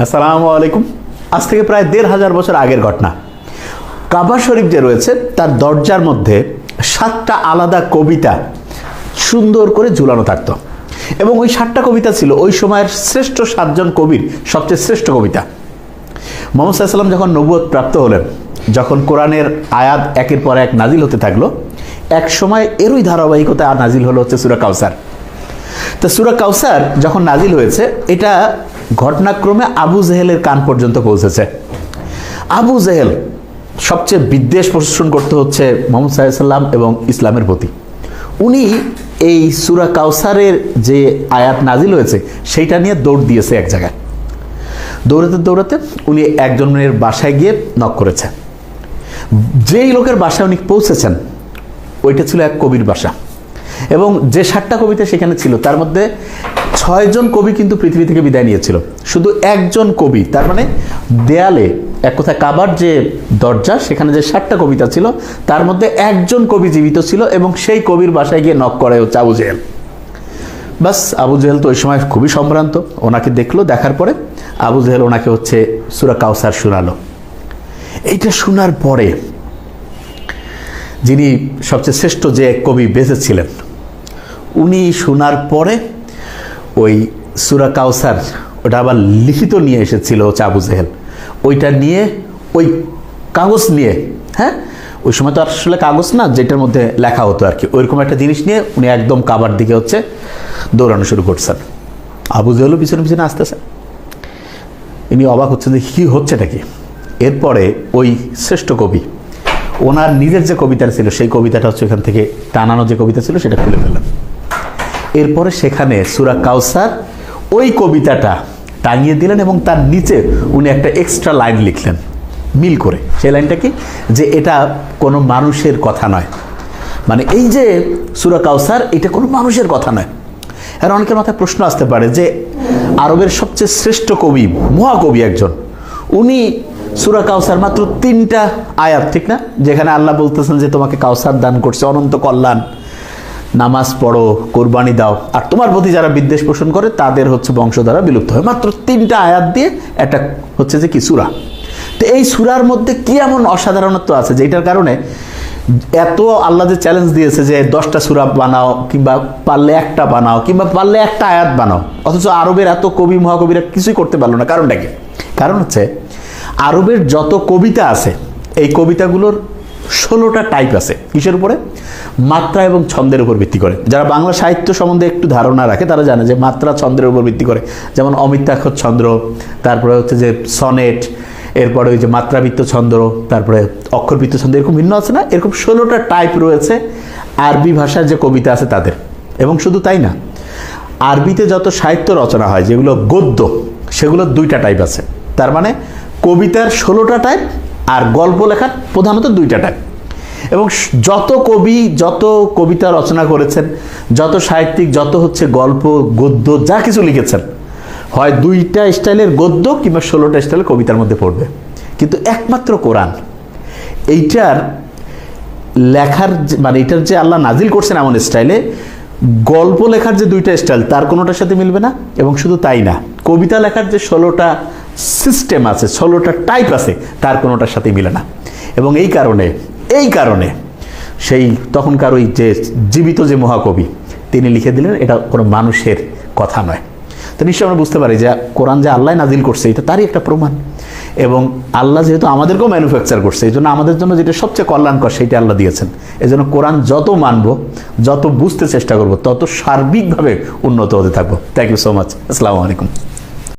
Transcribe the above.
আসসালামু আলাইকুম। আজ থেকে প্রায় দেড় হাজার বছর আগের ঘটনা। কাবা শরীফ যে রয়েছে, তার দরজার মধ্যে সাতটা আলাদা কবিতা সুন্দর করে ঝুলানো থাকতো। এবং ওই সাতটা কবিতা ছিল ওই সময়ের শ্রেষ্ঠ সাতজন কবির সবচেয়ে শ্রেষ্ঠ কবিতা। মোহাম্মদ সাল্লাম যখন নবুয়ত প্রাপ্ত হলেন, যখন কোরআনের আয়াত একের পর এক নাজিল হতে থাকল, এক সময় এরই ধারাবাহিকতা নাজিল হলো হচ্ছে সুরা কাউসার। তো সুরা কাউসার যখন নাজিল হয়েছে, এটা ঘটনাক্রমে আবু জেহেলের কান পর্যন্ত পৌঁছেছে। আবু জেহেল সবচেয়ে বিদ্বেষ প্রশাসন করতে হচ্ছে মোহাম্মদ সাল্লাম এবং ইসলামের প্রতি। উনি এই সুরা কাউসারের যে আয়াত নাজিল হয়েছে, সেইটা নিয়ে দৌড় দিয়েছে এক জায়গায়। দৌড়াতে দৌড়াতে উনি একজনের বাসায় গিয়ে নক করেছে। যেই লোকের বাসায় উনি পৌঁছেছেন, ওইটা ছিল এক কবির বাসা। এবং যে ষাটটা কবিতা সেখানে ছিল, তার মধ্যে ছয়জন কবি কিন্তু পৃথিবী থেকে বিদায় নিয়েছিল। শুধু একজন কবি, তার মানে দেয়ালে, এক কথা কাবার যে দরজা, সেখানে যে ষাটটা কবিতা ছিল, তার মধ্যে একজন কবি জীবিত ছিল এবং সেই কবির বাসায় গিয়ে নক করে হচ্ছে আবু জেহেল। বাস, আবু জেহেল তো ওই সময় খুবই সম্ভ্রান্ত, ওনাকে দেখল, দেখার পরে আবু জেহেল ওনাকে হচ্ছে সুরা কাউসার শোনালো। এইটা শোনার পরে যিনি সবচেয়ে শ্রেষ্ঠ যে কবি বেঁচে ছিলেন উনি শোনার পরে ওই সুরা কাউসার, ওটা আবার লিখিত নিয়ে এসেছিল আবু জেহেল। ওইটা নিয়ে, ওই কাগজ নিয়ে হ্যাঁ? ওই সময় তো আসলে কাগজ না, যেটার মধ্যে লেখা হতো আর কি। ওইরকম একটা জিনিস নিয়ে উনি একদম কাবার দিকে হচ্ছে দৌড়ানো শুরু করছেন। আবু জেহেলও পিছনে পিছনে আসতেছে। ইনি অবাক হচ্ছেন যে কী হচ্ছেটা কি? এরপরে ওই শ্রেষ্ঠ কবি, ওনার নিজের যে কবিতাটা ছিল, সেই কবিতাটা হচ্ছে এখান থেকে টানানো যে কবিতা ছিল, সেটা খুলে ফেললেন। এরপরে সেখানে সুরা কাউসার ওই কবিতাটা টাঙিয়ে দিলেন এবং তার নিচে উনি একটা এক্সট্রা লাইন লিখলেন। মিল করে। সেই লাইনটা কি? যে এটা কোনো মানুষের কথা নয়। মানে এই যে সুরা কাউসার, এটা কোনো মানুষের কথা নয়। আর অনেকের মাথায় প্রশ্ন আসতে পারে যে আরবের সবচেয়ে শ্রেষ্ঠ কবি, মহাকবি একজন। উনি সুরা কাউসার মাত্র তিনটা আয়াত, ঠিক না? যেখানে আল্লাহ বলতেছেন যে তোমাকে কাউসার দান করছে, অনন্ত কল্যাণ। নামাজ পড়ো, কোরবানি দাও। আর তোমার প্রতি যারা বিদ্বেষ পোষণ করে, তাদের হচ্ছে বংশধারা বিলুপ্ত হয়। মাত্র তিনটা আয়াত দিয়ে একটা হচ্ছে যে কি, সুরা। তো এই সুরার মধ্যে কি এমন অসাধারণত্ব আছে যেটার কারণে এত আল্লাহ যে চ্যালেঞ্জ দিয়েছে যে দশটা সুরা বানাও, কিংবা পারলে একটা বানাও, কিংবা পারলে একটা আয়াত বানাও। অথচ আরবের এত কবি, মহাকবিরা কিছুই করতে পারল না। কারণটা কি? কারণ হচ্ছে, আরবের যত কবিতা আছে, এই কবিতাগুলোর ষোলোটা টাইপ আছে। কিসের উপরে? মাত্রা এবং ছন্দের উপর ভিত্তি করে। যারা বাংলা সাহিত্য সম্বন্ধে একটু ধারণা রাখে, তারা জানে যে মাত্রা ছন্দের উপর ভিত্তি করে। যেমন অমিত্যাক্ষর ছন্দ্র তারপরে হচ্ছে যে সনেট, এরপরে ওই যে মাত্রাবৃত্ত ছন্দ, তারপরে অক্ষরবৃত্ত ছন্দ, এরকম ভিন্ন আছে না? এরকম ষোলোটা টাইপ রয়েছে আরবি ভাষার যে কবিতা আছে তাদের। এবং শুধু তাই না, আরবিতে যত সাহিত্য রচনা হয়, যেগুলো গদ্য সেগুলোর দুইটা টাইপ আছে। তার মানে কবিতার ষোলোটা টাইপ আর গল্প লেখার প্রধানত দুইটা টাইপ এবং যত কবি, যত কবিতা রচনা করেছেন, যত সাহিত্যিক, যত হচ্ছে গল্প, গদ্য, যা কিছু লিখেছেন, হয় দুইটা স্টাইলের গদ্য কিংবা ষোলোটা স্টাইলের কবিতার মধ্যে পড়বে। কিন্তু একমাত্র কোরআন, এইটার লেখার মানে এটার যে আল্লাহ নাজিল করছেন এমন স্টাইলে, গল্প লেখার যে দুইটা স্টাইল, তার কোনোটার সাথে মিলবে না, এবং শুধু তাই না, কবিতা লেখার যে ষোলোটা সিস্টেম আছে, ষোলোটা টাইপ আছে, তার কোনোটার সাথে মিলে না। এবং এই কারণে এই কারণে সেই তখনকার ওই যে জীবিত যে মহাকবি, তিনি লিখে দিলেন, এটা কোনো মানুষের কথা নয়। তো নিশ্চয়ই আমরা বুঝতে পারি যে কোরআন যে আল্লাহ নাজিল করছে, এটা তারই একটা প্রমাণ। এবং আল্লাহ যেহেতু আমাদেরকেও ম্যানুফ্যাকচার করছে, এই জন্য আমাদের জন্য যেটা সবচেয়ে কল্যাণকর সেইটা আল্লাহ দিয়েছেন। এই জন্য কোরআন যত মানব, যত বুঝতে চেষ্টা করব, তত সার্বিকভাবে উন্নত হতে থাকব। থ্যাংক ইউ সো মাচ আসসালামু আলাইকুম।